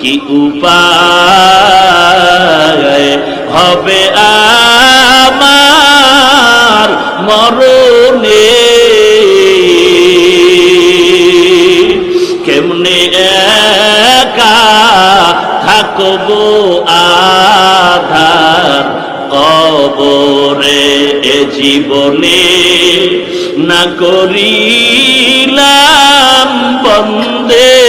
কি উপায়? হবে আমার মরণে। কেমনে একা থাকব আধার কবরে? এ জীবনে না করিলাম বন্দেগি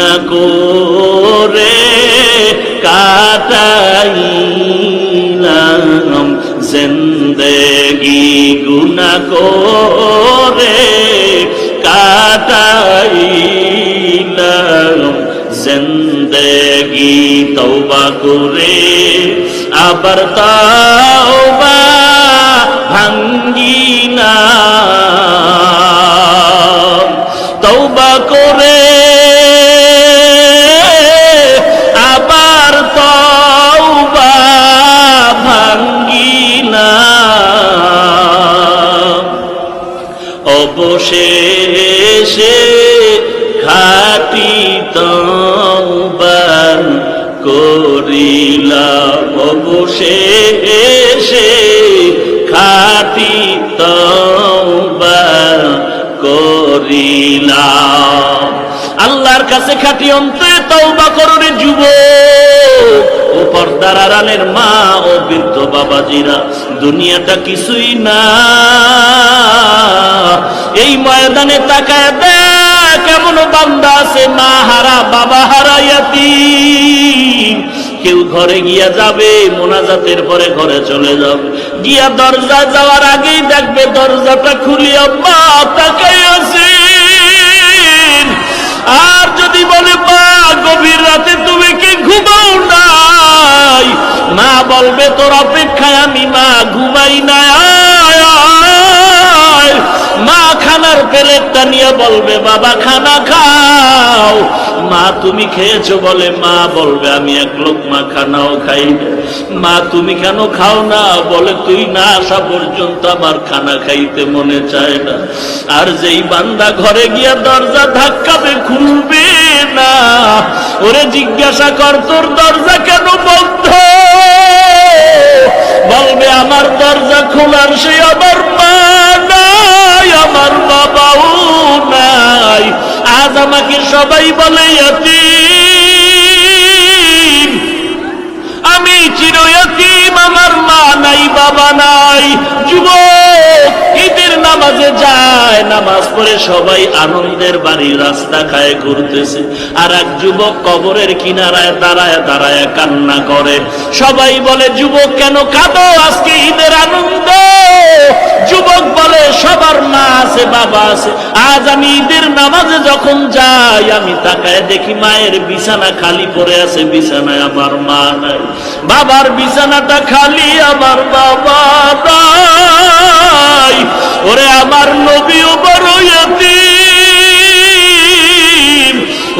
গুনা করে কাটাইলাম জিন্দেগি গুনা করে কাটাইলাম জিন্দেগি তওবা করে। আবার তওবা ভাঙ্গি না। তওবা করে কাছে খাটি অন্তরে তওবা কররে যুব ও পর্দার আড়ালের মা, ও বৃদ্ধ বাবাজিরা, দুনিয়াটা কিছুই না। এই ময়দানে তাকায় দেখ, কেমন বান্দা আছে মা হারা, বাবা হারাইয়াতি কেউ ঘরে গিয়া যাবে, মোনাজাতের পরে ঘরে চলে যাবে। গিয়া দরজা যাওয়ার আগেই দেখবে দরজাটা খুলিয়া মা তাকাই আছে। আর যদি বলে, পা, গভীর রাতে তুমি কি ঘুমাও নাই? মা বলবে, তোর অপেক্ষায় আমি মা, ঘুমাই না খানার প্লেটটা নিয়ে বলবে, বাবা, খানা খাও। মা, তুমি খেয়েছো বলে? মা বলবে, আমি এক লোক মা খানাও খাই মা, তুমি কেন খাও না? বলে, তুই না আসা পর্যন্ত আমার খানা খাইতে মনে চায় না। আর যেই বান্দা ঘরে গিয়া দরজা ধাক্কাবে, খুলবে না। ওরে, জিজ্ঞাসা কর, তোর দরজা কেন বন্ধ? বলবে, আমার দরজা খোলার সে আমার মা আমার বাবাও নাই। আজ আমাকে সবাই বলে আমি চিরয়তীম। আমার মা নাই, বাবা নাই। যুবক, ঈদের নামাজে যায়, নামাজ পড়ে সবাই আনন্দের বাড়ি রাস্তা খায় ঘুরতেছে। আর এক যুবক কবরের কিনারায় দাঁড়ায় দাঁড়ায় কান্না করে। সবাই বলে, যুবক, কেন কাঁদো? আজকে ঈদের আনন্দ। যুবক বলে, সবার মা আছে, বাবা আছে। আজ আমি ঈদের নামাজে যখন যাই, আমি তাকায় দেখি মায়ের বিছানা খালি পড়ে আছে, বিছানায় আমার মা নাই। বাবার বিছানাটা খালি আমার বাবা নাই ওরে আমার নবীও বড়।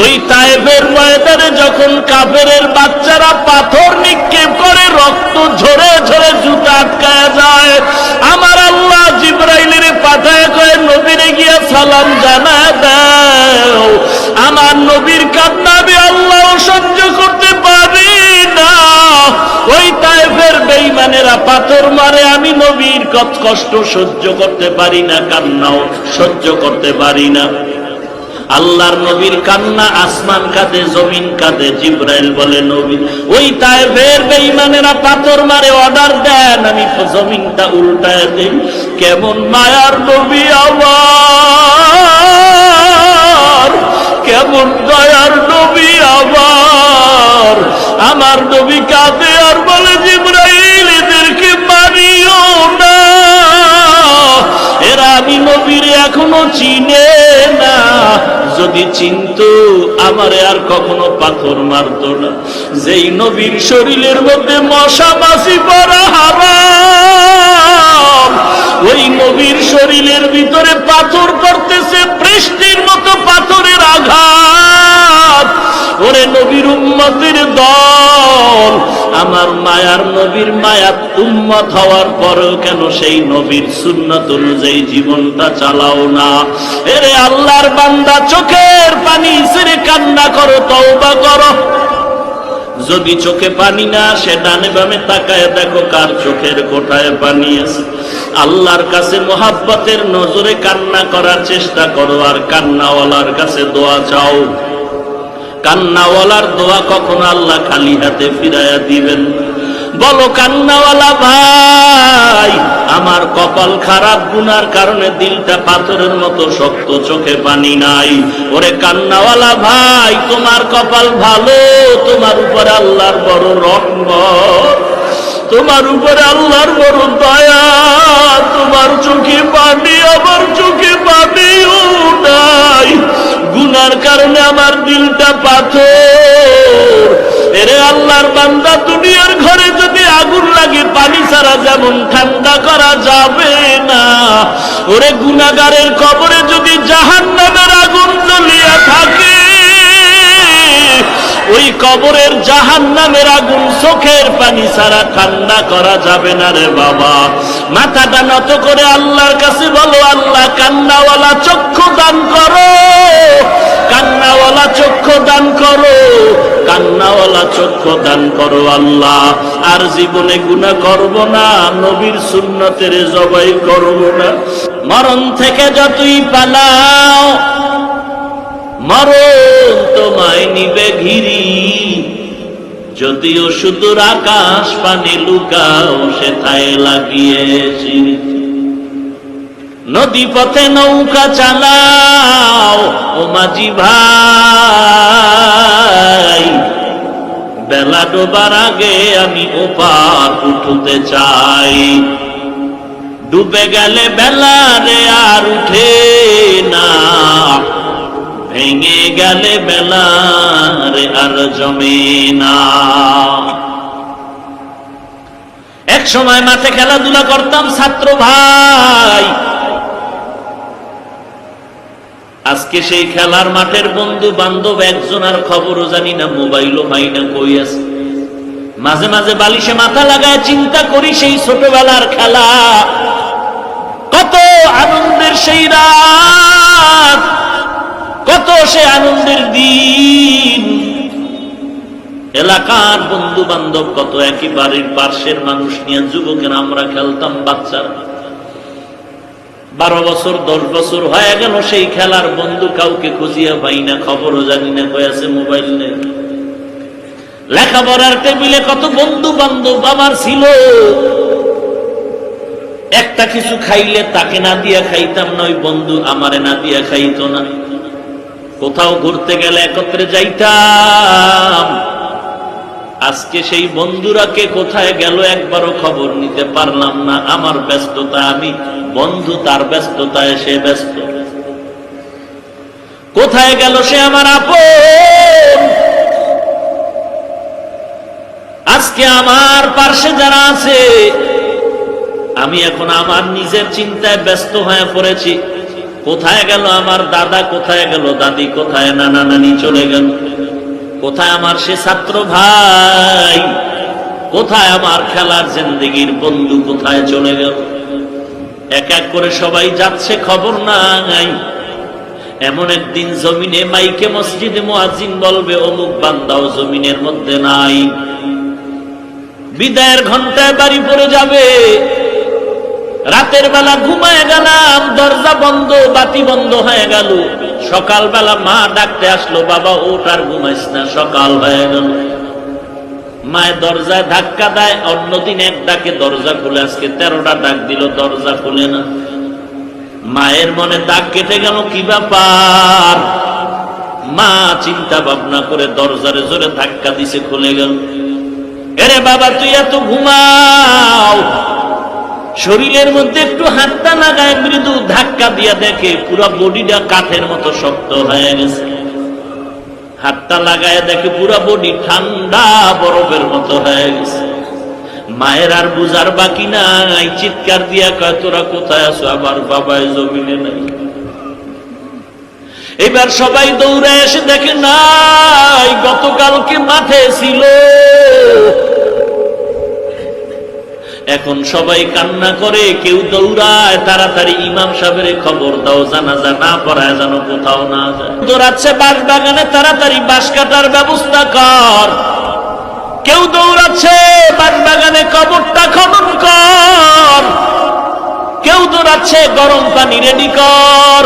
ওই তায়েবের ময়দানে যখন কাফেরের বাচ্চারা পাথর নিক্ষেপ করে, রক্ত ঝরে ঝরে জুতা আটকায় যায়, আমার আল্লাহ জিব্রাইলের পাঠায় কয়ে, নবীরে গিয়া সালাম জানা বেঈমানেরা পাথর মারে, আমি নবীর কষ্ট সহ্য করতে পারি না, কান্নাও সহ্য করতে পারি না। আল্লাহর নবীর কান্না আসমান কাঁদে জমিন কাঁদে জিব্রাইল বলে, নবী, ওই তাইফের বেঈমানেরা পাথর মারে, অর্ডার দেন, আমি জমিনটা উল্টায় দিই। কেমন মায়ার নবী আমার, কেমন দয়ার নবী আমার। আমার নবী কাঁদে আর বলে জিব্রাইল এখনও চিনে না। যদি চিনতো, আমারে আর কখনো পাথর মারতো না। যেই নবীর শরীরের মধ্যে মশা মাসি পড়া হারাম। ওই নবীর শরীরের ভিতরে পাথর করতেছে বৃষ্টির মতো পাথরের আঘাত। ওরে নবীর উম্মতের দল আমার আমার মায়ার নবীর মায়াত উম্মত হওয়ার পরেও কেন সেই নবীর সুন্নত অনুযায়ী জীবনটা চালাও না? এরে আল্লাহর বান্দা, চোখের পানি ছেড়ে কান্না করো, তওবা করো। যদি চোখে পানি না আসে, ডানে বামে তাকায় দেখো কার চোখের কোঠায় পানি আছে। আল্লাহর কাছে মোহাব্বতের নজরে কান্না করার চেষ্টা করো, আর কান্নাওয়ালার কাছে দোয়া চাও। কান্নাওয়ালার দোয়া কখনো আল্লাহ খালি হাতে ফিরাইয়া দিবেন। বলো, কান্নাওয়ালা ভাই, আমার কপাল খারাপ গুনার কারণে দিলটা পাথরের মতো শক্ত চোখে পানি নাই। ওরে কান্নাওয়ালা ভাই, তোমার কপাল ভালো, তোমার উপর আল্লাহর বড় রহমত, তোমার উপরে আল্লাহর বড় দয়া, তোমার চোখে পানি, আমার চোখে পানিও নাই। গুনার কারণে আমার দিলটা পাথর। এরে আল্লাহর বান্দা, দুনিয়ার ঘরে যদি আগুন লাগে, পানি ছাড়া যেমন ঠান্ডা করা যাবে না। ওরে গুনাগারের কবরে যদি জাহান নামের কবরের জাহান নামের আগুন চোখের পানি ছাড়া ঠান্ডা করা যাবে না রে বাবা। মাথাটা নত করে আল্লাহর কাছে বলো, আল্লাহ, কান্নাওয়ালা চক্ষু দান করো। কান্নাওয়ালা চক্ষু দান করো। কান্নাওয়ালা চক্ষু দান করো আল্লাহ। আর জীবনে গুণা করব না, নবীর সুন্নতের জবাই করব না। মরণ থেকে যতই পালাও মরণ তোমায় নিবে ঘিরি। যদিও সুদূর আকাশ পানি লুকাও, সেথায় লাগিয়েছি নদী পথে নৌকা চালাও, ও মাঝি ভাই। বেলা ডোবার আগে আমি ওপার উঠতে চাই। ডুবে গেলে বেলা রে আর উঠে না। ভেঙে গেলে বেলার আর জমে না। এক সময় মাঠে খেলাধুলা করতাম ছাত্র ভাই। আজকে সেই খেলার মাঠের বন্ধু বান্ধব একজন আর খবরও জানি না, মোবাইলও পাই না, কই আছে। মাঝে মাঝে বালিশে মাথা লাগায় চিন্তা করি সেই ছোটবেলার খেলা। কত আনন্দের সেই রাত। কত সে আনন্দের দিন। এলাকার বন্ধু বান্ধব কত একই বাড়ির পার্শ্বের মানুষ নিয়ে যুবকের আমরা খেলতাম বাচ্চারা। বারো বছর, দশ বছর হয়ে গেল সেই খেলার, বন্ধু কাউকে খুঁজিয়া পাই না, খবরও জানি না কয়েছে মোবাইল নেই। লেখাপড়ার টেবিলে কত বন্ধু বান্ধব আমার ছিল। একটা কিছু খাইলে তাকে না দিয়া খাইতাম না, ওই বন্ধু আমারে না দিয়া খাইতো না। কোথাও ঘুরতে গেলে একত্রে যাইতাম। আজকে সেই বন্ধুরা কে কোথায় গেল একবারও খবর নিতে পারলাম না। আমার ব্যস্ততা, আমি বন্ধু, তার ব্যস্ততায় সে ব্যস্ত। কোথায় গেল সে আমার আপন? আজকে আমার পার্শ্বে যারা আছে, আমি এখন আমার নিজের চিন্তায় ব্যস্ত হয়ে পড়েছি। কোথায় গেল আমার দাদা, কোথায় গেল দাদি, কোথায় নানা নানি চলে গেল? কোথায় আমার সে ছাত্র ভাই? কোথায় আমার খেলার জিন্দগির বন্ধু কোথায় চলে গেল? এক এক করে সবাই যাচ্ছে, খবর নাই। এমন একদিন জমিনে মাইকে মসজিদে মোয়াজিন বলবে, অমুক বান্দাও জমিনের মধ্যে নাই। বিদায়ের ঘন্টায় বাড়ি পড়ে যাবে। রাতের বেলা ঘুমায় গেলাম, দরজা বন্ধ, বাতি বন্ধ হয়ে গেল। সকালবেলা মা ডাকতে আসলো, বাবা ওট আর ঘুমাইস না, সকাল হয়ে গেল। মায়ের দরজায় ধাক্কা দেয়, অন্যদিন এক ডাকে দরজা খুলে, আজকে তেরোটা ডাক দিল, দরজা খুলে না। মায়ের মনে দাগ কেটে গেল, কি ব্যাপার? মা চিন্তা ভাবনা করে দরজারে জোরে ধাক্কা দিছে, খুলে গেল। এরে বাবা, তুই এত ঘুমাও শরীরের মধ্যে একটু হাতটা লাগায় মৃদু ধাক্কা দিয়া দেখে পুরো বডিটা কাঠের মতো শক্ত হয়ে গেছে। হাতটা লাগায় দেখে পুরো বডি ঠান্ডা বরফের মতো হয়ে গেছে। মায়ের আর বুঝার বাকি নাই। চিৎকার দিয়া কয়, তোরা কোথায় আছো? আমার বাবায় জমিনে নাই। এবার সবাই দৌড়ে এসে দেখে, নাই, গতকালকে মাঠে ছিল। এখন সবাই কান্না করে, কেউ দৌড়ায়, তাড়াতাড়ি ইমাম সাহেবের খবর দাও, জানাজা না পড়ায় যেন কোথাও না যায়। দৌড়াচ্ছে বাঁশ বাগানে তাড়াতাড়ি বাঁশ কাটার ব্যবস্থা কর। কেউ দৌড়াচ্ছে বাঁশ বাগানে কবরটা খনন কর। কেউ দৌড়াচ্ছে গরম পানি রেডি কর।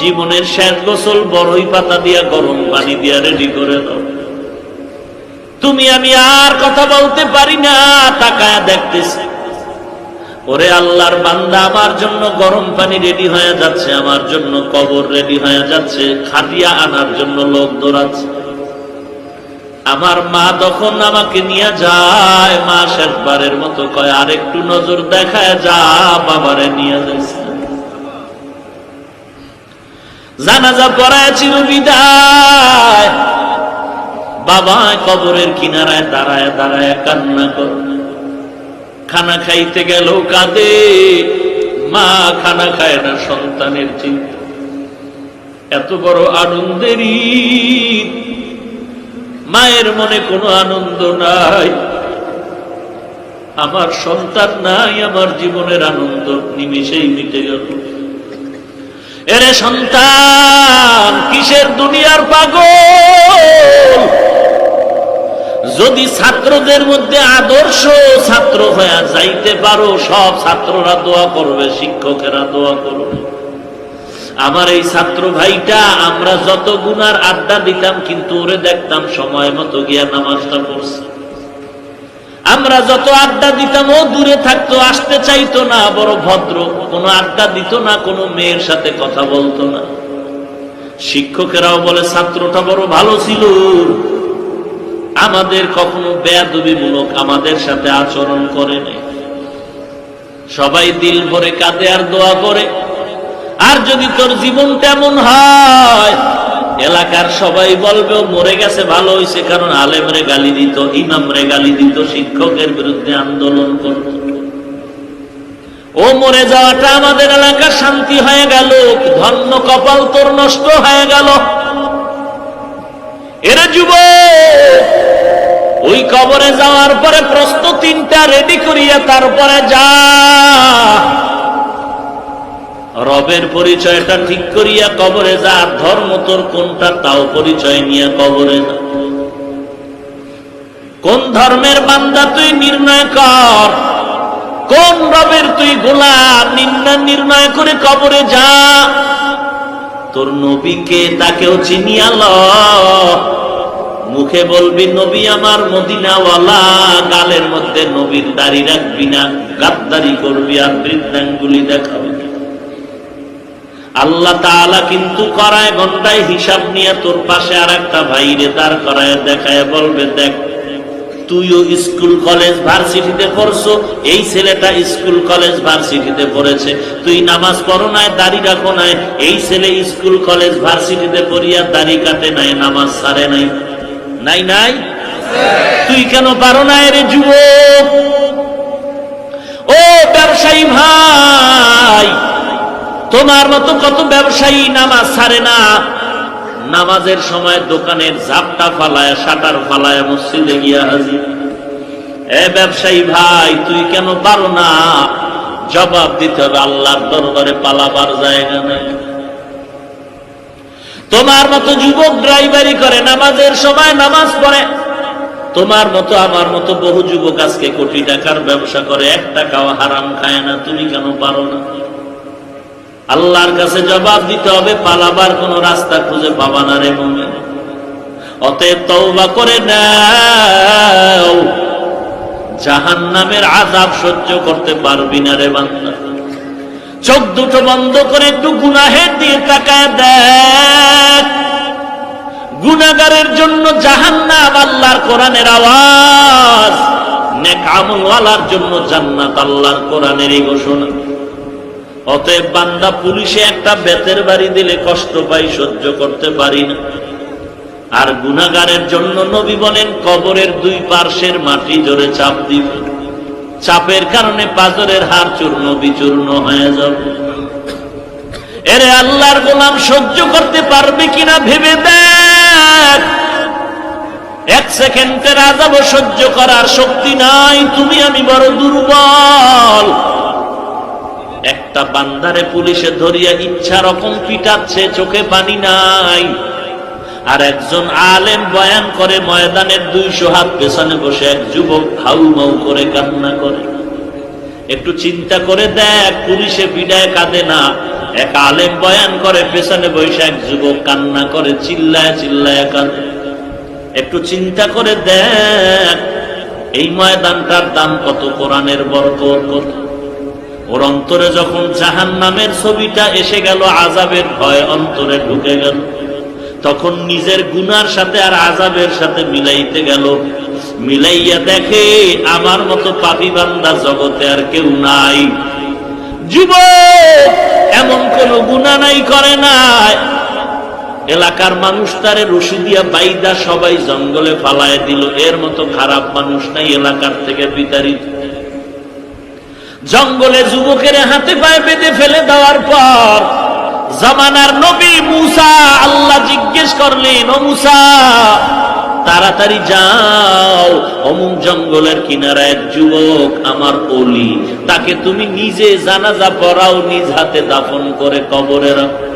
জীবনের শেষ গোসল বড়ই পাতা দিয়া, গরম পানি দিয়া রেডি করে দাও। তুমি আমি আর কথা বলতে পারি না, তাকায় দেখতেছি। ওরে আল্লাহর বান্দা, আমার জন্য গরম পানি রেডি হয়ে যাচ্ছে, আমার জন্য কবর রেডি হয়ে যাচ্ছে, খাটিয়া আনার জন্য লোক দৌড়াচ্ছে। আমার মা তখন আমাকে নিয়ে যায়, মা শেষবারের মতো কয় আর একটু নজর দেখায় যা, বাবারে নিয়ে যাচ্ছে জানাজা পড়ায় চির বিদায় বাবা কবরের কিনারায় দাঁড়ায় দাঁড়ায় কান্না কর। খানা খাইতে গেল কাঁদে। মা খানা খায় না সন্তানের চিন্তা। এত বড় আনন্দের মায়ের মনে কোনো আনন্দ নাই। আমার সন্তান নাই, আমার জীবনের আনন্দ নিমিশেই মিটে গেল। এরে সন্তান, কিসের দুনিয়ার পাগল? যদি ছাত্রদের মধ্যে আদর্শ ছাত্র হয়ে যাইতে পারো, সব ছাত্ররা দোয়া করবে, শিক্ষকেরা দোয়া করবে। আমার এই ছাত্র ভাইটা, আমরা যত গুনার আড্ডা দিতাম, কিন্তু ওরে দেখতাম সময় মতো গিয়া নামাজটা পড়ছে। আমরা যত আড্ডা দিতাম, ও দূরে থাকতো, আসতে চাইতো না, বড় ভদ্র, কোনো আড্ডা দিত না, কোনো মেয়ের সাথে কথা বলতো না। শিক্ষকেরাও বলে, ছাত্রটা বড় ভালো ছিল। আমাদের কখনো বেয়াদবিমূলক আমাদের সাথে আচরণ করে নাই। সবাই দিল ভরে কাঁদে আর দোয়া করে। আর যদি তোর জীবন তেমন হয়, এলাকার সবাই বলবে মরে গেছে, ভালো হয়েছে কারণ আলেমরে গালি দিত, ইমামরে গালি দিত, শিক্ষকের বিরুদ্ধে আন্দোলন করত। ও মরে যাওয়াটা আমাদের এলাকার শান্তি হয়ে গেল ধন্য কপাল তোর নষ্ট হয়ে গেল। এরা যুব ওই কবরে যাওয়ার পরে প্রশ্ন তিনটা রেডি করিয়া তারপরে যা। রবের পরিচয়টা ঠিক করিয়া কবরে যা, ধর্ম তোর কোনটা তাও পরিচয় নিয়ে কবরে যা। কোন ধর্মের বান্দা তুই নির্ণয় কর, কোন রবের তুই নির্ণয় নির্ণয় করে কবরে যা। তোর নবীকে তাকেও চিনিয়া ল মুখে বলবি, নবী আমার মদিনাওয়ালা, গালের মধ্যে নবীর দাড়ি রাখবি না, গাদ্দারি করবি আর বৃদ্ধাঙ্গুলি দেখাবি আল্লাহ তাআলা কিন্তু করায় ঘন্টায় হিসাব নিয়ে তোর পাশে আর একটা ভাইরে দাঁড় করায় দেখায়, বলবে, দেখ তুইও স্কুল, কলেজ, ভার্সিটিতে পড়ছো, এই ছেলেটা স্কুল, কলেজ, ভার্সিটিতে পড়েছে। তুই নামাজ পড়ো নাই, দাড়ি রাখো নাই, এই ছেলে স্কুল, কলেজ, ভার্সিটিতে পড়িয়া দাড়ি কাটে নাই, নামাজ সারে নাই। নাই নাই? তুই কেন পারো না রে যুবক? ও ব্যবসায়ী ভাই, তোমার মতো কত ব্যবসায়ী নামাজ ছাড়ে না? নামাজের সময় দোকানের ঝাপটা ফালায়, শাটার ফালায়, মসজিদে গিয়া হাজির। এ ব্যবসায়ী ভাই, তুই কেন পারো না? জবাব দিতে হবে, আল্লাহর দরবারে পালাবার জায়গা নেই। তোমার মতো যুবক ড্রাইভারি করে, নামাজের সময় নামাজ পড়ে। তোমার মতো, আমার মতো বহু যুবক আজকে কোটি টাকার ব্যবসা করে, এক টাকাও হারাম খায় না, তুমি কেন পারো না? আল্লাহর কাছে জবাব দিতে হবে, পালাবার কোন রাস্তা খুঁজে পাবা না রে মনে অতএব তওবা করে নাও। জাহান নামের আজাব সহ্য করতে পারবি না রে বান্দা। চোখ দুটো বন্ধ করে একটু গুনাহের দিয়ে তাকায় দেখ। গুনাগারের জন্য জাহান্নাম আল্লাহর কোরআনের আওয়াজ, নেক আমলওয়ালার জন্য জান্নাত আল্লাহর কোরআনের এই ঘোষণা। অতএব বান্দা পুলিশে একটা বেতের বাড়ি দিলে কষ্ট পাই, সহ্য করতে পারি না। আর গুনাগারের জন্য নবী বলেন, কবরের দুই পার্শ্বের মাটি জোরে চাপ দিবে। চাপের কারণে পাজরের হার চূর্ণ বিচূর্ণ হয়ে যাবে। এরে আল্লাহর গোলাম সহ্য করতে পারবে কিনা ভেবে দেখ। এক সেকেন্ডের আজাব সহ্য করার শক্তি নাই, তুমি আমি বড় দুর্বল। একটা বান্দারে পুলিশে ধরিয়া ইচ্ছা রকম পিটাচ্ছে, চোখে পানি নাই। আর একজন আলেম বয়ান করে, ময়দানের দুইশো হাত পেছনে বসে এক যুবক হাউ মাউ করে কান্না করে। একটু চিন্তা করে দেখ, পুলিশে বিদায় কাঁদে না। এক আলেম বয়ান করে, পেছনে বসে এক যুবক কান্না করে, চিল্লায় চিল্লায় কাঁদে। একটু চিন্তা করে দেখ, এই ময়দানটার দাম কত, কোরআনের বরকত কত? ওর অন্তরে যখন জাহান নামের ছবিটা এসে গেল আজাবের ভয় অন্তরে ঢুকে গেল। তখন নিজের গুনার সাথে আর আজাবের সাথে মিলাইতে গেল। মিলাইয়া দেখে আমার মতো পাপি বান্দা জগতে আর কেউ নাই। যুবক, এমন কোন গুণা নাই, করে নাই। এলাকার মানুষ তারে রশি দিয়া বাইদা সবাই জঙ্গলে ফালায় দিল। এর মতো খারাপ মানুষ নাই এলাকার থেকে বিতাড়িত। জঙ্গলে যুবকের হাতে পায়ে বেঁধে ফেলে দেওয়ার পর জামানার নবী মুসা আল্লাহ জিজ্ঞেস করলেন, ও মুসা, তাড়াতাড়ি যাও, অমুক জঙ্গলের কিনারা এক যুবক আমার অলি, তাকে তুমি নিজে জানাজা পড়াও, নিজ হাতে দাফন করে কবরে রাখো।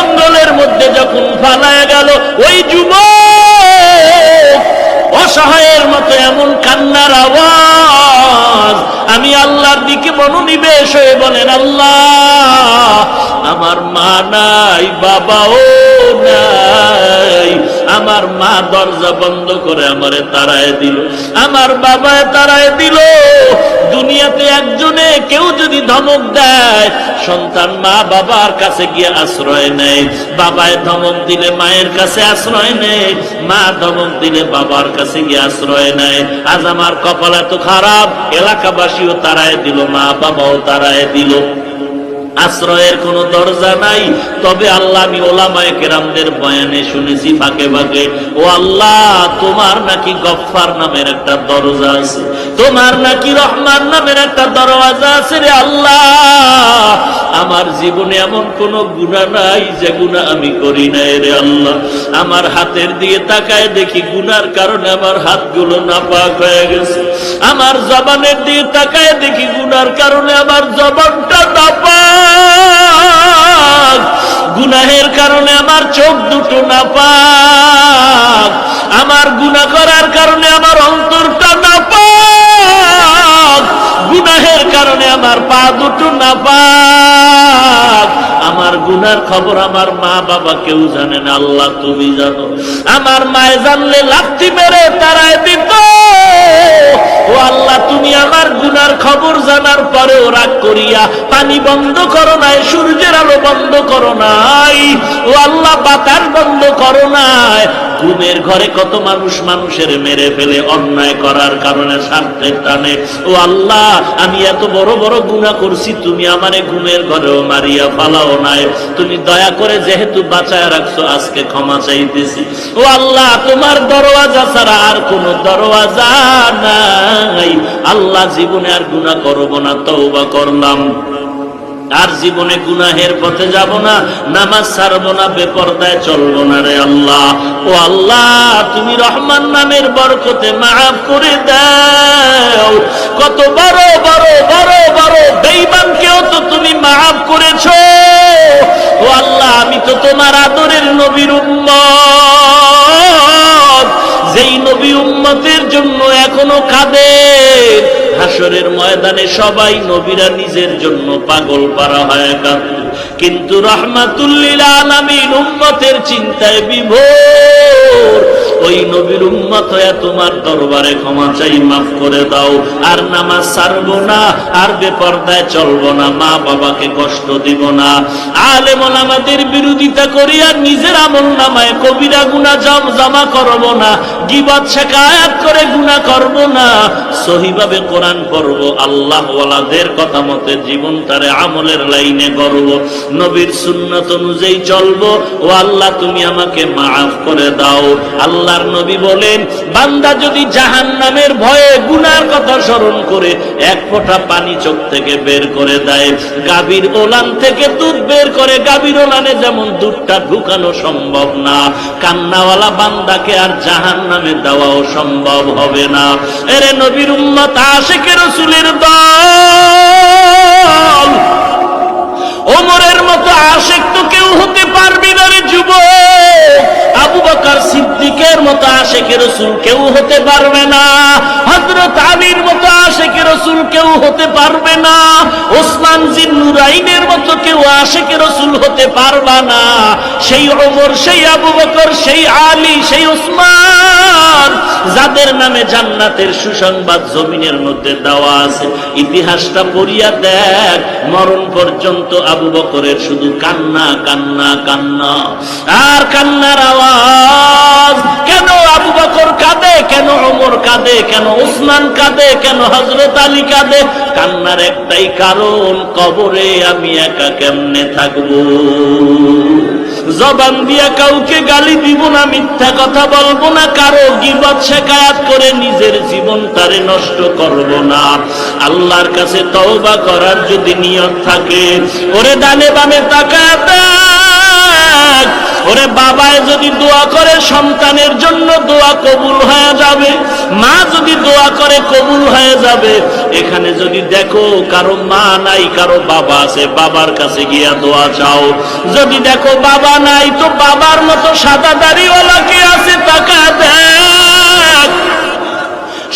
জঙ্গলের মধ্যে যখন ফালায় গেল, ওই যুব অসহায়ের মতো এমন কান্নার আওয়াজ। আমি আল্লাহর দিকে মনোনিবেশ হয়ে বলেন, আল্লাহ, আমার মা নাই, বাবাও নাই। আমার মা দরজা বন্ধ করে আমারে তারায় দিল। আমার বাবায় তারায় দিল। দুনিয়াতে একজনে কেউ যদি ধমক দেয়, সন্তান মা বাবার কাছে গিয়ে আশ্রয় নেয়। বাবায় ধমক দিলে মায়ের কাছে আশ্রয় নেয়। মা ধমক দিলে বাবার কাছে গিয়ে আশ্রয় নেয়। আজ আমার কপাল এত খারাপ, এলাকাবাসীও তারায় দিল মা বাবাও তারায় দিল। আশ্রয়ের কোন দরজা নাই। তবে আল্লাহ, আমি ওলামায় কেরামদের বয়ানে শুনেছি ফাঁকে ফাঁকে, ও আল্লাহ, তোমার নাকি গফফার নামের একটা দরজা আছে। তোমার নাকি রহমান নামের একটা দরওয়াজা আছে রে আল্লাহ। আমার জীবনে এমন কোন গুণা নাই যে গুণা আমি করি নাই রে আল্লাহ। আমার হাতের দিয়ে তাকায় দেখি গুনার কারণে আমার হাতগুলো নাপাক হয়ে গেছে। আমার জবানের দিয়ে তাকায় দেখি গুনার কারণে আমার জবানটা নাপাক। গুনাহের কারণে আমার চোখ দুটো নাপাক। আমার গুনাহ করার কারণে আমার অন্তরটা নাপাক। গুনাহের কারণে আমার পা দুটো না পাক আমার গুনার খবর আমার মা বাবা কেউ জানে না, আল্লাহ তুমি জানো। আমার মায়ে জানলে লাফটি মেরে তারায় দিত। ও আল্লাহ, তুমি আমার গুনার খবর জানার পরেও রাগ করিয়া পানি বন্ধ করো নাই, সূর্যের আলো বন্ধ করো নাই, ও আল্লাহ বাতাস বন্ধ করো নাই। ঘুমের ঘরে কত মানুষ মানুষের মেরে ফেলে অন্যায় করার কারণে স্বার্থের টানে। ও আল্লাহ, আমি এত বড় বড় গুণা করছি, তুমি আমারে ঘুমের ঘরেও মারিয়া ফালাও নাই। তুমি দয়া করে যেহেতু বাঁচায় রাখছো, আজকে ক্ষমা চাইতেছি। ও আল্লাহ, তোমার দরওয়াজা ছাড়া আর কোন দরওয়াজা নাই। আল্লাহ জীবনে আর গুণা করব না, তওবা করলাম। আর জীবনে গুনাহের পথে যাব না, নামাজ ছাড়বো না, বেপরদায় চলবো না রে আল্লাহ। ও আল্লাহ, তুমি রহমান নামের বরকতে মাফ করে দাও। কত বড় বড় বড় বড় বেইমানকেও তো তুমি মাফ করেছ। ও আল্লাহ, আমি তো তোমার আদরের নবীর উম্মত। উম্মতের জন্য এখনও কাঁদে হাসরের ময়দানে সবাই নবীরা নিজের জন্য পাগল পারা হয় কাঁদে কিন্তু রহমাতুল্লিল আলমিন উম্মতের চিন্তায় বিভোর। ওই নবীর উম্মত হয়ে তোমার দরবারে ক্ষমা চাই, মাফ করে দাও। আর নামাজ ছাড়বো না, আর বেপর্দায় চলবো না, মা বাবাকে কষ্ট দিব না। আলেমন আমাদের বিরোধিতা করি আর নিজের আমল নামায় কবিরা গুণা জম জমা করব না গিবাদ শেখায়াত করে গুণা করব না। সহিভাবে কোরআন পড়ব আল্লাহ ওয়ালাদের কথা মতে জীবন তারে আমলের লাইনে করব। নবীর সুন্নত অনুযায়ী চলবো, ও আল্লাহ তুমি আমাকে মাফ করে দাও। আল্লাহর নবী বলেন, বান্দা যদি জাহান নামের ভয়ে গুনার কথা স্মরণ করে, এক ফোঁটা পানি চোখ থেকে বের করে দেয়, গাভীর ওলান থেকে দুধ বের করে, গাভীর ওলানে যেমন দুধটা ঢুকানো সম্ভব না, কান্নাওয়ালা বান্দাকে আর জাহান নামে দেওয়াও সম্ভব হবে না। এরে নবীর উম্মত আশেকের রসুলের দল, ওমরের মতো আশেক তো কেউ হতে পারবি না রে যুব আবু বকর সিদ্দিকের মতো আশেকের রসুল কেউ হতে পারবে না। হজরত আলীর মতো আশেকের রসুল কেউ হতে পারবে না। ওসমান জিন নুরাইনের মতো কেউ আশেকের রসুল হতে পারবা না। সেই ওমর, সেই আবু বকর, সেই আলী, সেই ওসমান, যাদের নামে জান্নাতের সুসংবাদ জমিনের মধ্যে দেওয়া আছে। ইতিহাসটা পড়িয়া দেখ, মরণ পর্যন্ত আবু বকরের শুধু কান্না কান্না কান্না আর কান্নার আওয়াজ কেন বকর কাঁদে, কেন ওমর কাঁদে, কেন ওসমান কাঁদে, কেন হজরত আলী কাঁদে? কান্নার একটাই কারণ, কবরে আমি একা কেমনে থাকব? জবান দিয়া কাউকে গালি দিব না, মিথ্যা কথা বলব না, কারও গিবত শেখায়াত করে নিজের জীবন তারে নষ্ট করব না। আল্লাহর কাছে তওবা করার যদি নিয়ত থাকে, ওরে দানে বামে দেখ ওরে বাবায় যদি দোয়া করে, সন্তানের জন্য দোয়া কবুল হয়ে যাবে। মা যদি দোয়া করে, কবুল হয়ে যাবে। এখানে যদি দেখো কারও মা নাই, কারও বাবা আছে, বাবার কাছে গিয়া দোয়া চাও। যদি দেখো বাবা নাই, তো বাবার মতো সাদা দাড়িওয়ালা কে আছে তাকা দেখ।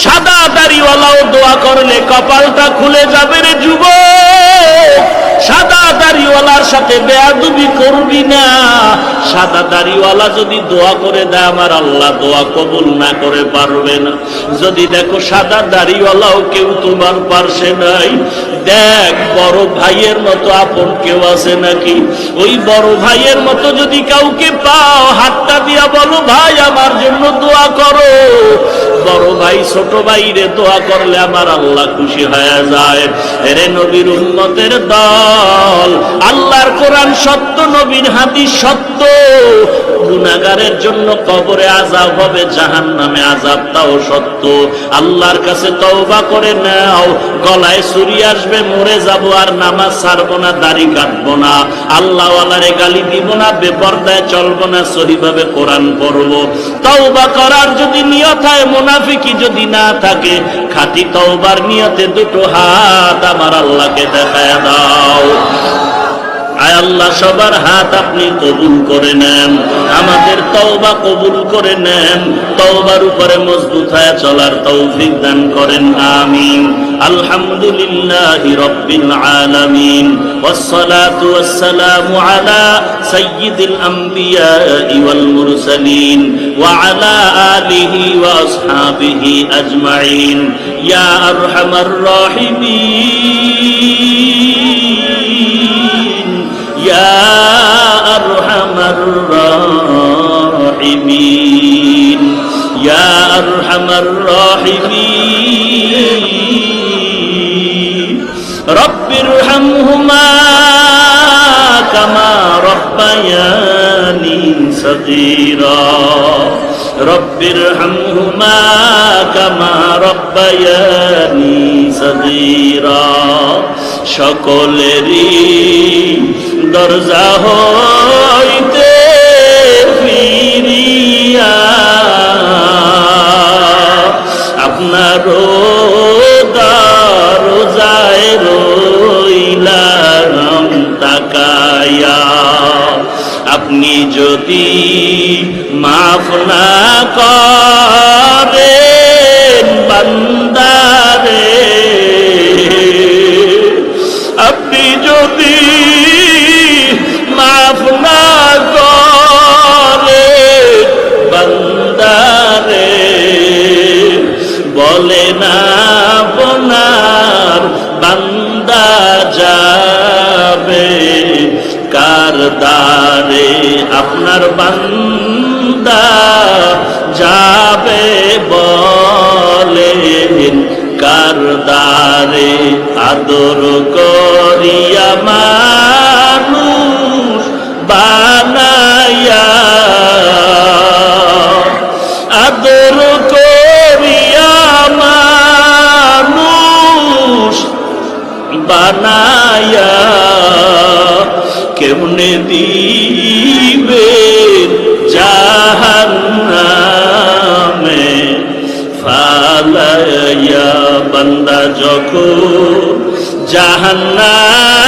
সাদা দাড়িওয়ালাও দোয়া করলে কপালটা খুলে যাবে রে যুবক। সাদা দাড়িওয়ালার সাথে বেয়াদুবি করবি না। সাদা দাড়িওয়ালা যদি দোয়া করে দেয়, আমার আল্লাহ দোয়া কবুল না করে পারবে না। যদি দেখো সাদা দাড়িওয়ালাও কেউ তোমার পারছে নাই, দেখ বড় ভাইয়ের মতো আপন কেউ আছে নাকি? ওই বড় ভাইয়ের মতো যদি কাউকে পাও, হাতটা দিয়া বলো, ভাই, আমার জন্য দোয়া করো। বড় ভাই, ছোট ভাইরে দোয়া করলে আমার আল্লাহ খুশি হয়ে যায়। রে নবীর উন্মতের দল আল্লাহর কোরআন সত্য, নবীর হাদিস সত্য। গুনাগারের জন্য কবরে আজাব হবে জাহান নামে আজাবটাও সত্য। আল্লাহর কাছে তওবা করে নাও, গলায় ছুরি আসবে, মরে যাব আর নামাজ ছাড়বো না, দাড়ি কাটবো না। আল্লাহ আল্লাহরে গালি দিব না, বেপর্দায় চলবো না, সহিভাবে কোরআন পড়ব। তওবা করার যদি নিয়ত হয় মুনাফিকি যদি না থাকে, খাঁটি তওবার নিয়তে দুটো হাত আমার আল্লাহকে দেখায় দাও। আয় আল্লাহ সবার হাত আপনি কবুল করে নেন আমাদের তওবা কবুল করে নেন তওবার উপরে মজবুত হয়ে চলার তৌফিক দান করেন আমিন আলহামদুলিল্লাহি রাব্বিল আলামিন والصلاه والسلام على سيد الانبياء والمرسلين وعلى اله واصحابه اجمعين يا ارحم الراحمين الراحمين يا أرحم الراحمين رب ارحمهما كما ربياني صغيرا رب ارحمهما كما ربياني صغيرا সকলেরই দরজা হইতে আপনার দরজায় রইলাম তাকায়া। আপনি যদি মাফ না করে দিবে জাহান্নামে। ফালাইয়া বান্দা যখন জাহান্নামে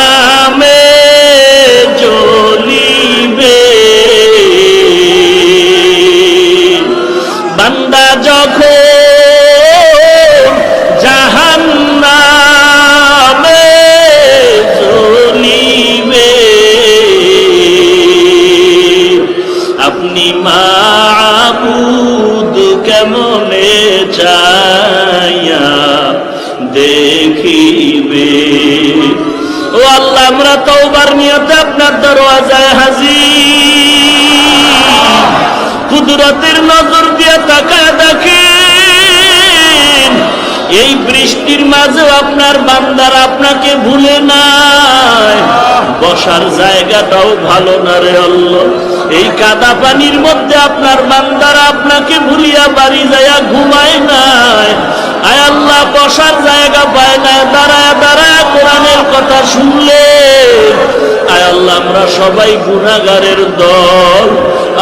কুদরতের নজর দিয়ে তাকায় দেখেন, এই বৃষ্টির মাঝেও আপনার বান্দার আপনাকে ভুলে নাই। বসার জায়গাটাও ভালো না রে আল্লাহ। এই কাদা পানির মধ্যে আপনার বান্দারা আপনাকে ভুলিয়া বাড়ি যায়া ঘুমায় নাই। আয় আল্লাহ, বসার জায়গা পায় না। দাঁড়ায় দাঁড়ায় কোরআনের কথা শুনলে। আয় আল্লাহ, আমরা সবাই গুণাগারের দল।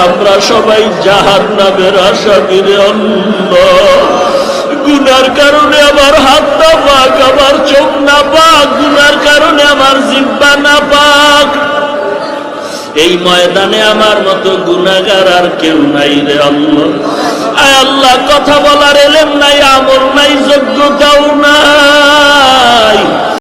আমরা সবাই জাহার নামের আসামিরে অন্য গুনার কারণে আমার হাত না পাক, আমার চোখ না পাক, গুনার কারণে আমার জিব্বা না পাক। এই ময়দানে আমার মতো গুনাগার আর কেউ নাই রে আল্লাহ। আয় আল্লাহ, কথা বলার এলেম নাই, আমল নাই, যোগ্যতাও নাই।